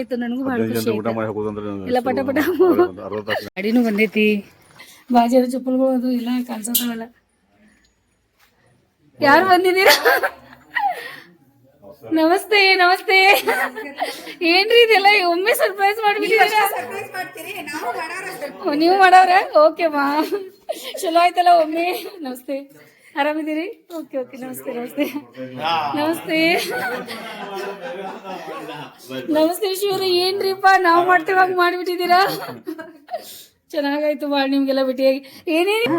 ಆಯ್ತು ನನಗೂ ಭಾಳ ಖುಷಿ ಊಟ ಮಾಡಿ ಇಲ್ಲ ಪಟ ಪಟ. ಅಡಿನೂ ಬಂದೈತಿ. ಬಾಜಾರ ಚಪ್ಪಲ್ಗಳು ಅದು ಎಲ್ಲ ಕಾಣಿಸಲ್ಲ ಯಾರು ಬಂದಿದ್ದೀರಾ? ನಮಸ್ತೆ ನಮಸ್ತೆ. ಏನ್ರಿ ಇದೆಲ್ಲ? ಒಮ್ಮೆ ಸರ್ಪ್ರೈಸ್ ಮಾಡ್ಬಿಟ್ಟಿದ್ದೀರಾ? ನೀವು ಮಾಡವ್ರ? ಓಕೆ ಮಾ ಚಲೋ ಆಯ್ತಲ್ಲ ಒಮ್ಮೆ. ನಮಸ್ತೆ. ಆರಾಮಿದ್ದೀರಿ? ಓಕೆ ಓಕೆ ನಮಸ್ತೆ ನಮಸ್ತೆ. ನಮಸ್ತೆ. ನಮಸ್ತೆ ಶಿವ್ರಿ ಏನ್ರಿಪ್ಪ ನಾವು ಮಾಡ್ತೀವಾಗ ಮಾಡಿಬಿಟ್ಟಿದ್ದೀರಾ? ಮಾಡ್ಬಿಟ್ಟಿದ್ದೀರಾ ಚೆನ್ನಾಗಾಯ್ತು ಮಾಡಿ ನಿಮ್ಗೆಲ್ಲ ಭೇಟಿಯಾಗಿ ಏನೇನು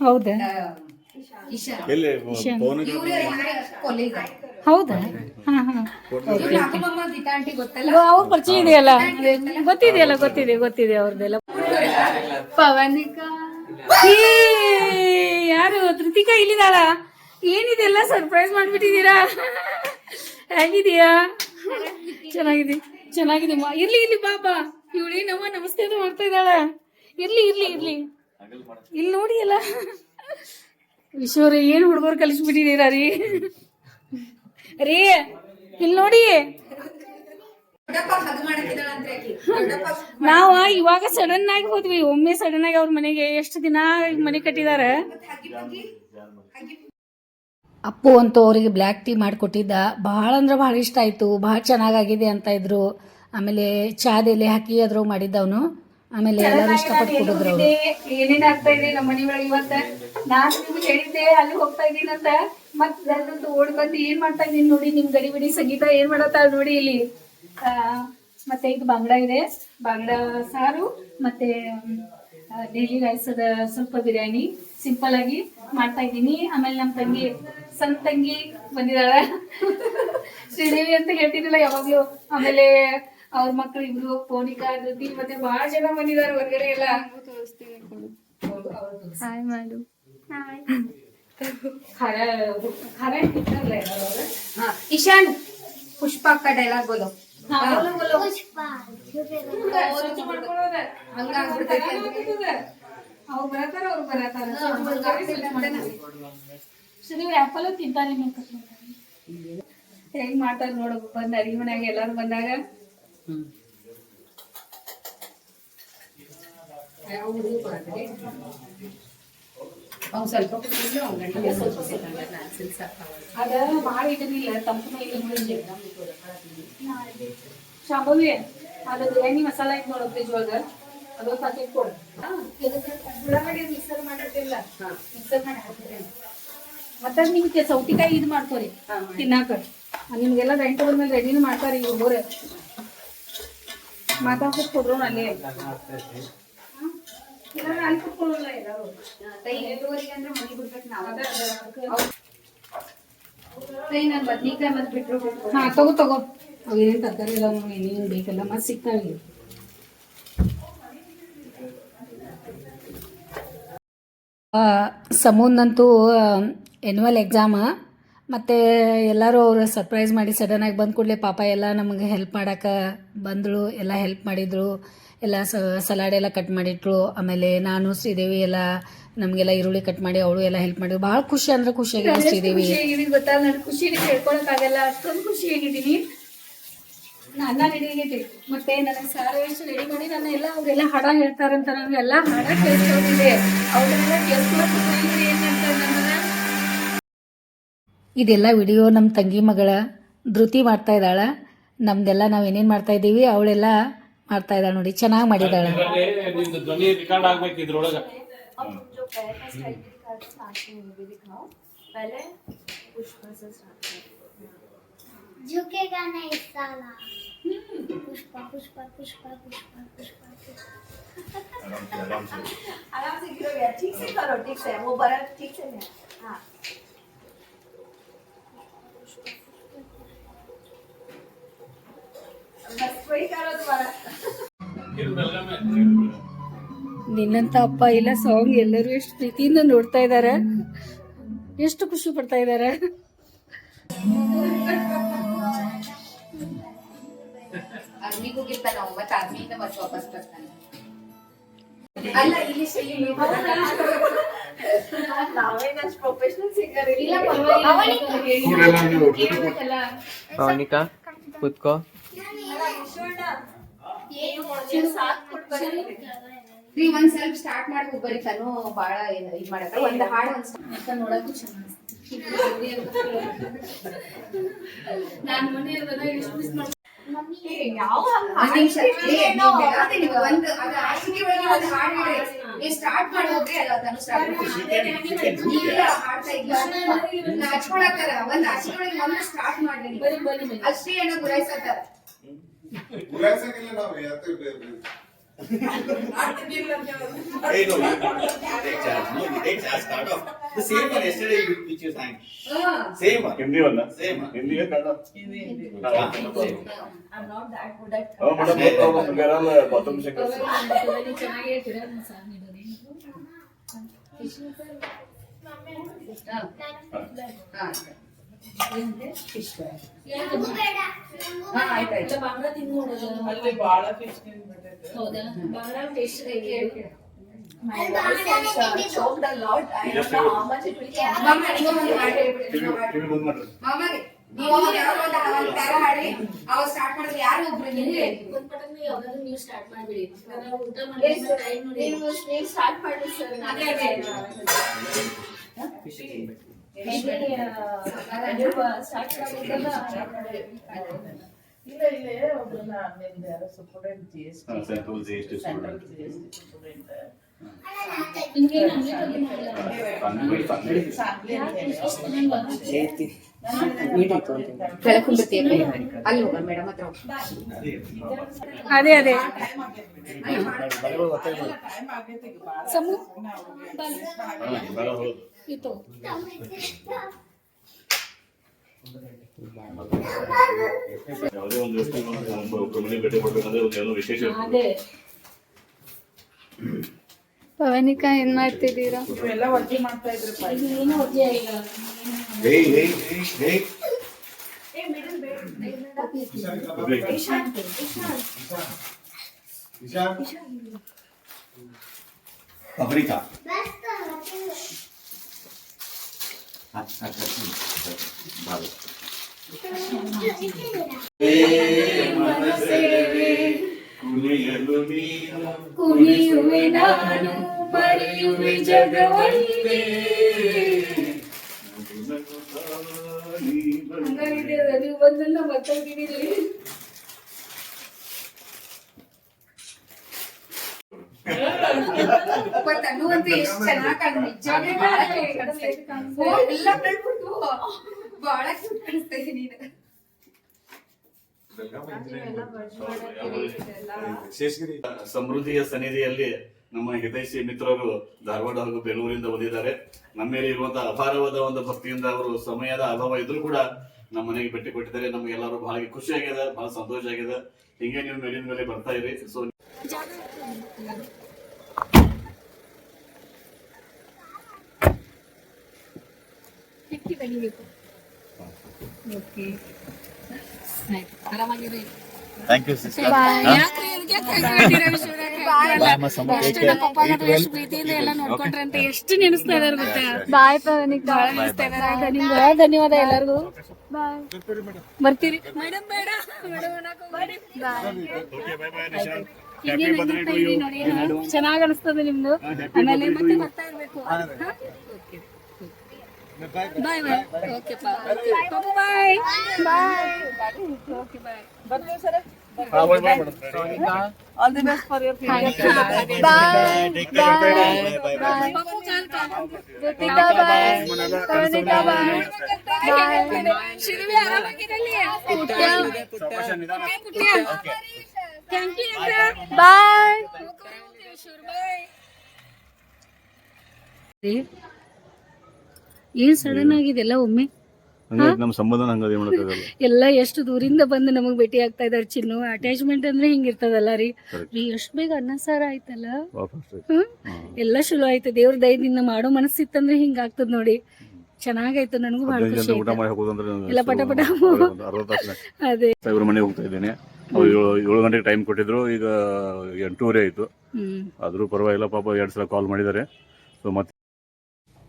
ಹೌದಾ? ಇಶಾ ಎಲ್ಲಿ ಪವನ್ ಇವ್ರೇ ಕೊಲೀಗ ಹೌದಾ? ಅವ್ರ ಪರಿಚಯ ಇದೆಯಲ್ಲ? ಗೊತ್ತಿದೆಯಲ್ಲ ಗೊತ್ತಿದೆ ಗೊತ್ತಿದೆ ಅವ್ರದ್ದೆಲ್ಲ ಪವನಿಕಾ? ಯಾರು? ತೃತಿಕಾ ಇಲ್ಲಿದಾಳ? ಏನಿದೆಲ್ಲ ಸರ್ಪ್ರೈಸ್ ಮಾಡ್ಬಿಟ್ಟಿದೀರಾ ಹೇಗಿದೀಯಾ ಚೆನ್ನಾಗಿದೆ ಚೆನ್ನಾಗಿದೆ ಇರ್ಲಿ ಇಲ್ಲಿ ಬಾಬಾ ಇವಳಿ ನಮ್ಮ ನಮಸ್ತೆ ಅಂತ ಮಾಡ್ತಾ ಇದ್ದಾಳ. ಇರ್ಲಿ ಇರ್ಲಿ ಇರ್ಲಿ. ಇಲ್ಲಿ ನೋಡಿ ಅಲ್ಲ ವಿಶ್ವರ, ಏನು ಹುಡುಗರು ಕಲಿಸ್ಬಿಟ್ಟಿದ್ದೀರಾ ರೀ? ರೀ, ಇಲ್ಲಿ ನೋಡಿ. ನಾವ ಇವಾಗ ಸಡನ್ ಆಗಿ ಹೋದ್ವಿ ಒಮ್ಮೆ ಸಡನ್ ಆಗಿ ಅವ್ರ ಮನೆಗೆ ಎಷ್ಟು ದಿನ ಮನೆ ಕಟ್ಟಿದಾರ? ಅಪ್ಪು ಅಂತೂ ಅವರಿಗೆ ಬ್ಲ್ಯಾಕ್ ಟೀ ಮಾಡಿಕೊಟ್ಟಿದ್ದ. ಭಾಳ ಅಂದ್ರೆ ಭಾಳ ಇಷ್ಟ ಆಯ್ತು ಭಾಳ ಚೆನ್ನಾಗಾಗಿದೆ ಅಂತ ಇದ್ರು. ಆಮೇಲೆ ಚಾದೆಲೆ ಹಾಕಿ ಅದ್ರೊಳಗೆ ಮಾಡಿದ್ದವನು. ಆಮೇಲೆ ಎಲ್ಲರೂ ಇಷ್ಟಪಟ್ಟು ಕುಡಿದ್ರು. ಏನೇನ್ ಆಗ್ತಾ ಇದೆ ನಮ್ಮ ಮನೆ ಒಳಗೆ ಇವತ್ತ? ನಾನು ನಿಮ್ಗೆ ಹೇಳಿದ್ದೆ ಅಲ್ಲಿ ಹೋಗ್ತಾ ಇದ್ದೀನಂತ ಅಂತ. ಮತ್ ಜಲ್ದಂತ ಓಡ್ ಬಂದು ಏನ್ ಮಾಡ್ತಾ ಇದೀನಿ ನೋಡಿ ನಿಮ್ ಗಡಿ ಬಿಡಿ ಸಂಗೀತ ಏನ್ ಮಾಡತ್ತ ನೋಡಿ ಇಲ್ಲಿ. ಮತ್ತೆ ಇದು ಬಂಗಡ ಇದೆ. ಬಂಗಡ ಸಾರು ಮತ್ತೆ ಡೈಲಿ ರೈಸ್ ಅದ ಸ್ವಲ್ಪ ಬಿರಿಯಾನಿ. ಸಿಂಪಲ್ ಆಗಿ ಮಾಡ್ತಾ ಇದ್ದೀನಿ. ಆಮೇಲೆ ನಮ್ಮ ತಂಗಿ ಸಣ್ಣ ತಂಗಿ ಬಂದಿದಾಳ. ಶ್ರೀದೇವಿ ಅಂತ ಹೇಳ್ತಿದ್ದಿಲ್ಲ ಯಾವಾಗ್ಲೂ. ಆಮೇಲೆ ಅವ್ರ ಮಕ್ಳು ಇಬ್ರು ಪೋನಿಕಾ ಧೃತಿ ಮತ್ತೆ ಬಹಳ ಜನ ಬಂದಿದ್ದಾರೆ ಹೊರಗಡೆ ಎಲ್ಲ. ಹಾಯ್ ಮಾಡು ಖಾರ ಖಾರ ಇಟ್ಟಿರ್ತಾರಲ್ಲ ಎಲ್ಲರೂ ಅವ್ರು. ಹಾ ಇಶಾನ್ ಪುಷ್ಪ ಅಕ್ಕ ಡೈಲಾಗ್ ಬೋಲು ಅವ್ರು ಬರತಾರ ಅವ್ರು ಬರತಾರ ನೀವು ಆಪಲ್ ತಿಂತಾನೆ ಹೆಂಗ್ ಮಾಡ್ತಾರ ನೋಡು ಬಂದ ಅಡಿಗೆ ಮನ್ಯಾಗ ಎಲ್ಲಾರು ಬಂದಾಗ ಅವ್ನು ಸ್ವಲ್ಪ ಕುಟ್ಟಿದ್ರು ಅವ್ನ ಗಂಟಗೆ ಸ್ವಲ್ಪ ಸಿಕ್ಕಂಗ ನಾನು ಸಿಲ್ಸಾಕ ಅದ ಮಾಡಿ ಇದನ್ನಿಲ್ಲ ತಂಪು ಶಾಂಭವಿ ಅದು ಬಿರಿಯಾನಿ ಮಸಾಲ ಇದು ನೋಡೋ ಫ್ರಿಜ್ ಒಳಗೆ? ಅದೊಂದು ಪ್ಯಾಕೆಟ್ ಕೊಡು. ಉಳ್ಳಾಗಡ್ಡಿ ಮಿಕ್ಸರ್ ಮಾಡಿರ್ತಿಲ್ಲ ಮಿಕ್ಸರ್ ಮಾಡಿ ಮತ್ತೆ ನಿಮ್ಗೆ ಸೌತಿಕಾಯಿ ಇದು ಮಾಡ್ಕೋರಿ ತಿನ್ನಾಕ. ನಿಮ್ಗೆಲ್ಲ ಗಂಟೆ ಬಂದ್ಮೇಲೆ ರೆಡಿನೂ ಮಾಡ್ತಾರೆ ಈಗ ಒಬ್ಬರು ಮಾತಾಡ್ಕೊತ ಕೊಡ್ರು ಅಲ್ಲೇ. ಹಾ ತಗೋ ತಗೋ. ಅವೇನೇನು ತರಕಾರಿ ಎಲ್ಲ ಏನೇನು ಬೇಕಲ್ಲ ಮತ್ತೆ ಸಿಗ್ತಾವೆ ಸಮೂನ್ನಂತೂ ಎನ್ಯುವಲ್ ಎಕ್ಸಾಮ ಮತ್ತು ಎಲ್ಲರೂ ಅವರು ಸರ್ಪ್ರೈಸ್ ಮಾಡಿ ಸಡನ್ನಾಗಿ ಬಂದ ಕೂಡಲೇ ಪಾಪ ಎಲ್ಲ ನಮಗೆ ಹೆಲ್ಪ್ ಮಾಡೋಕೆ ಬಂದಳು ಎಲ್ಲ ಹೆಲ್ಪ್ ಮಾಡಿದರು. ಎಲ್ಲ ಸಲಾಡ್ ಎಲ್ಲ ಕಟ್ ಮಾಡಿಟ್ರು. ಆಮೇಲೆ ನಾನು ಶ್ರೀದೇವಿ ಎಲ್ಲ ನಮಗೆಲ್ಲ ಈರುಳ್ಳಿ ಕಟ್ ಮಾಡಿ ಅವಳು ಎಲ್ಲ ಹೆಲ್ಪ್ ಮಾಡಿದ್ರು. ಭಾಳ ಖುಷಿ ಅಂದ್ರೆ ಖುಷಿಯಾಗಿ ಶ್ರೀದೇವಿ. ಖುಷಿ ಗೊತ್ತಾ? ನನ್ನ ಖುಷಿನ ಹೇಳ್ಕೊಳಕ್ಕಾಗಲ್ಲ ಅಷ್ಟೊಂದು ಖುಷಿಯಾಗಿದ್ದೀನಿ ಅನ್ನ ರೆಡಿ ಆಗೈತಿ. ಮತ್ತೆ ನನಗೆ ಸಾರು ಎಷ್ಟು ರೆಡಿ ಮಾಡಿ ನನ್ನ ಎಲ್ಲ ಅವರೆಲ್ಲ ಹಾಡ ಹೇಳ್ತಾರಂತ ನನಗೆ ಎಲ್ಲ ಹಾಡ ಕೇಳಿಸ್ಕೊಂಡಿದೆ ಅವ್ರನ್ನೆಲ್ಲ ಕೇಳಿಸ್ಕೊಂಡು ಏನಂತ ನನ್ನ ಇದೆಲ್ಲ ವಿಡಿಯೋ ನಮ್ಮ ತಂಗಿ ಮಗಳ ಧೃತಿ ಮಾಡ್ತಾ ಇದ್ದಾಳ. ನಮ್ದೆಲ್ಲ ನಾವು ಏನೇನು ಮಾಡ್ತಾ ಇದ್ದೀವಿ ಅವಳೆಲ್ಲ ಮಾಡ್ತಾ ಇದ್ದಾಳೆ ನೋಡಿ ಚೆನ್ನಾಗಿ ಮಾಡಿದಾಳೆ ನಿಮ್ದು ಧ್ವನಿ ರೆಕಾರ್ಡ್ ಆಗ್ಬೇಕು ಇದ್ರೊಳಗ झुकेगा नहीं साला पुष्पा पुष्पा पुष्पा पुष्पा पुष्पा आराम से गिरो यार ठीक से करो ठीक से वो बर्फ ठीक से है हाँ बस वही करो दोबारा ನಿನ್ನಂತ ಅಪ್ಪ ಇಲ್ಲ ಸಾಂಗ್ ಎಲ್ಲರೂ ಎಷ್ಟು ಪ್ರೀತಿಯಿಂದ ನೋಡ್ತಾ ಇದ್ದಾರೆ ಎಷ್ಟು ಖುಷಿ ಪಡ್ತಾ ಇದ್ದಾರೆ ಅವನಿಕಾ? ಕುತ್ಕೋ ರೀ ಒಂದ್ ಸ್ವಲ್ಪ ಸ್ಟಾರ್ಟ್ ಮಾಡ್ಬೇಕು ಬರೀ ತನು ಬಾಳ ಇದ್ ಮಾಡಕ ಒಂದ್ ಹಾಡು ಒಂದ್ ನೋಡಕ್ಕೂ ಚೆನ್ನಾಗಿ ನಾನು ಮನೆ ಎಷ್ಟು ಮಿಸ್ ಮಾಡ್ತೀನಿ ಸ್ಟಾರ್ಟ್ ಒಂದ್ ಒಳಗೆ ಒಂದ್ ಸ್ಟಾರ್ಟ್ ಬನ್ನಿ ಅಷ್ಟೇ ಏನೋ ಗುರಾಯಿಸತ್ತಾರ ಗುರಾಯ್ಸಂಗಿಲ್ಲ ನಾವು ಯಾಕೆ Hey, no, you take charge. No, you take charge. Start off. The same one yesterday you which you sang. Same one. Hindi ಒಂದ Same one. Hindi Kannada Yeah, same. Oh, madam, ಬೇರೆ bathroom ಸಿಕ್ಕಲ್ಲ ಚೆನ್ನಾಗಿ ಹೇಳ್ತೀರಾ ನಾನು sir ನೀಡೋದು ಹಾ ಆಯ್ತಾಯ್ತು ಇಲ್ಲ ಬಾಂಗ್ಲಾ ತಿಂದು ನೋಡೋದು ಅಲ್ಲಿ ಬಾಳ ಫಿಶ್ ಹೌದಾ ಬಾಂಗ್ಲಾ ಟೇಸ್ಟ್ ಹೇಗೆ choked a lot. I don't know how much it will change. ಒಂದು ನೀವು ಪ್ಯಾರ ಅವಾಗ ಸ್ಟಾರ್ಟ್ ಮಾಡಿದ್ರೆ ಯಾರು ಒಬ್ರು ನಿಮ್ಗೆ ಒಂದ್ ಪಟಕ್ಕೆ ಯಾವ್ದಾದ್ರು ನೀವು ಸ್ಟಾರ್ಟ್ ಮಾಡ್ಬಿಡಿ. ನಾನು ಊಟ ಮಾಡಿ ಟೈಮ್ ನೋಡಿ. ನೀವು ಸ್ಟಾರ್ಟ್ ಮಾಡಿ ಸರ್ ಅದೇ ಅದೇ. ಇಲ್ಲ ಇಲ್ಲೇ ಒಬ್ಬರನ್ನ ನಿಮ್ದು ಯಾರೋ student G S T central. G S T student ನಿಮ್ಗೆ ನಮ್ಗೆ ಬಗ್ಗೆ ಮಾಡಿಲ್ಲ ತಂಗ್ಳಿ, ಅಂದ್ರೆ ಸಾಂಗ್ಲಿ ಅಂತ ಅದೇ ಅದೇ. ಸಮು. ಇತ್ತು ಪವನಿಕಾ ಏನ್ ಮಾಡ್ತಿದ್ದೀರಾ ಇವೆಲ್ಲ ಅಡ್ಗೆ ಮಾಡ್ತಾ ಇದ್ರಪ್ಪ ಇದು ಏನು ಅಜ್ಜಿ ಆಗಿಲ್ಲ Hey, hey, hey, hey. ಬರ್ಬೇಕು. Paprika. Ah, ah, ah, Vale. ಕುಣಿಯಲು ನೀನು ಕುಣಿಯುವೆ ನಾನು ಮರೆಯುವೆ ಜಗವನ್ನೇ ಹಂಗಾಗಿದೆ ಅದು. ನೀವು ಬಂದಲ್ಲ ಮಾತಾಡ್ತಿದ್ದೀರಿ ಒಬ್ಬ ತನು ಅಂತೂ ಎಷ್ಟು ಚೆನ್ನಾಗಿ ಕಾಣ ನಿಜವಾಗ್ಲೂ ಬಹಳ cute ಕಾಣಿಸ್ತೈತೆ. ಓ, ಎಲ್ಲ ಕಳ್ಬಿಟ್ಟು ಬಹಳ ಕ್ಯೂಟ್ ಕಾಣಿಸ್ತೈತೆ ನೀನು ಶೇಷಗಿರಿ ಸಮೃದ್ಧಿಯ ಸನ್ನಿಧಿಯಲ್ಲಿ ನಮ್ಮ ಹಿತೈಷಿ ಮಿತ್ರರು ಧಾರವಾಡ ಹಾಗೂ ಬೆಂಗಳೂರಿಂದ ಬಂದಿದ್ದಾರೆ ನಮ್ಮ ಮೇಲೆ ಇರುವಂತಹ ಅಪಾರವಾದ ಒಂದು ಭಕ್ತಿಯಿಂದ ಅವರು ಸಮಯದ ಅಭಾವ ಇದ್ರೂ ಕೂಡ ನಮ್ಮ ಮನೆಗೆ ಭೇಟಿ ಕೊಟ್ಟಿದ್ದಾರೆ. ಎಲ್ಲಾರು ಬಹಳ ಖುಷಿ ಆಗ್ಯದ ಬಹಳ ಸಂತೋಷ ಆಗಿದೆ. ಹಿಂಗೆ ನೀವು ಮೇಲಿನ ಮೇಲೆ ಬರ್ತಾ ಇರಿ. ಸೊ ಕಿಟ್ಟಿ ತೆಗಿಬೇಕು ಓಕೆ. ಎಷ್ಟು ನಮ್ಮ ಪಪ್ಪಗದು ಎಷ್ಟು ಪ್ರೀತಿಯಿಂದ ಎಲ್ಲ ನೋಡ್ಕೊಂಡ್ರಂತೆ ಎಷ್ಟು ನೆನೆಸ್ತಾ ಇದಾರೆ ಗೊತ್ತಾ ಬಾಯ್ ಪವನಿಕಾ ಬಹಳ ನೆನೆಸ್ತಾ ಇದಾರೆ ನಿಮ್ಗೆ ಬಹಳ ಧನ್ಯವಾದ ಎಲ್ಲರಿಗೂ ಬರ್ತೀರಿ ಮೇಡಮ್ ಬೇಡ ಮೇಡಮ್ ಚೆನ್ನಾಗ್ ಅನಿಸ್ತದೆ ನಿಮ್ದು ಆಮೇಲೆ ಮತ್ತೆ ಬರ್ತಾ ಇರ್ಬೇಕು bye bye okay bye bye okay bye all the best for your future bye bye Pappu call call Jyothika bye Pavanika bye Shiruvi ಆರಾಮಾಗಿರಲಿ thank you bye ಏನ್ ಸಡನ್ ಆಗಿದೆಲ್ಲ ಒಮ್ಮೆ ನಮ್ಮ ಸಂಬಂಧ ಹಂಗದೆ ಮಾಡಕ್ಕಾಗಲ್ಲ ಎಲ್ಲ ಎಷ್ಟು ದೂರಿಂದ ಬಂದು ನಮಗ್ ಭೇಟಿ ಆಗ್ತಾ ಇದಾರೆ ಚಿನ್ನು. ಅಟ್ಯಾಚ್ಮೆಂಟ್ ಅಂದ್ರೆ ಹಿಂಗಿರ್ತದಲ್ಲ ರೀ. ರೀ ಎಷ್ಟು ಬೇಗ ಅನ್ನ ಸಾರ ಆಯ್ತಲ್ಲ? ಹ್ಮ್? ಎಲ್ಲ ಚಲೋ ಆಯ್ತು. ದೇವ್ರ ದಯದಿಂದ ಮಾಡೋ ಮನಸ್ಸಿತ್ತಂದ್ರೆ ಹಿಂಗ ಆಗ್ತದ ನೋಡಿ. ಚೆನ್ನಾಗಾಯ್ತು. ನನಗೂ ಬಹಳ ಹದಿನೈದು ಖುಷಿ ಜನ ಊಟ ಆಯ್ತು. ಮಾಡಿ ಹೋಗೋದಂದ್ರೆ ಎಲ್ಲ ಪಟ ಪಟ. ತಾಸು ಅದೇ. ಸಾಹೇಬ್ರ ಮನೆಗೆ ಹೋಗ್ತಾ ಇದ್ದೇನೆ. ಅವ್ರು ಏಳು ಏಳು ಗಂಟೆಗೆ ಟೈಮ್ ಕೊಟ್ಟಿದ್ರು. ಈಗ ಎಂಟೂವರೆ ಆಯ್ತು. ಹ್ಮ್. ಆದರೂ ಪರವಾಗಿಲ್ಲ ಪಾಪ ಎರಡು ಸಲ ಕಾಲ್ ಮಾಡಿದ್ದಾರೆ. ಸೊ ಮತ್ತೆ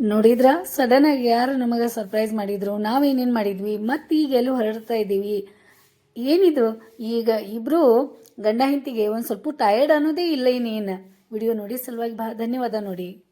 ನೋಡಿದ್ರ? ಸಡನ್ ಆಗಿ ಯಾರು ನಮಗೆ ಸರ್ಪ್ರೈಸ್ ಮಾಡಿದ್ರು? ನಾವೇನೇನು ಮಾಡಿದ್ವಿ? ಮತ್ತೆ ಈಗ ಎಲ್ಲೂ ಹೊರಡ್ತಾ ಇದ್ದೀವಿ ಏನಿದು? ಈಗ ಇಬ್ರು ಗಂಡ ಹೆಂಡತಿಗೆ ಒಂದು ಸ್ವಲ್ಪ ಟಯರ್ಡ್ ಅನ್ನೋದೇ ಇಲ್ಲ ಇನ್ನೇನು. ವಿಡಿಯೋ ನೋಡಿ ಸಲುವಾಗಿ ಬಾ. ಧನ್ಯವಾದ ನೋಡಿ.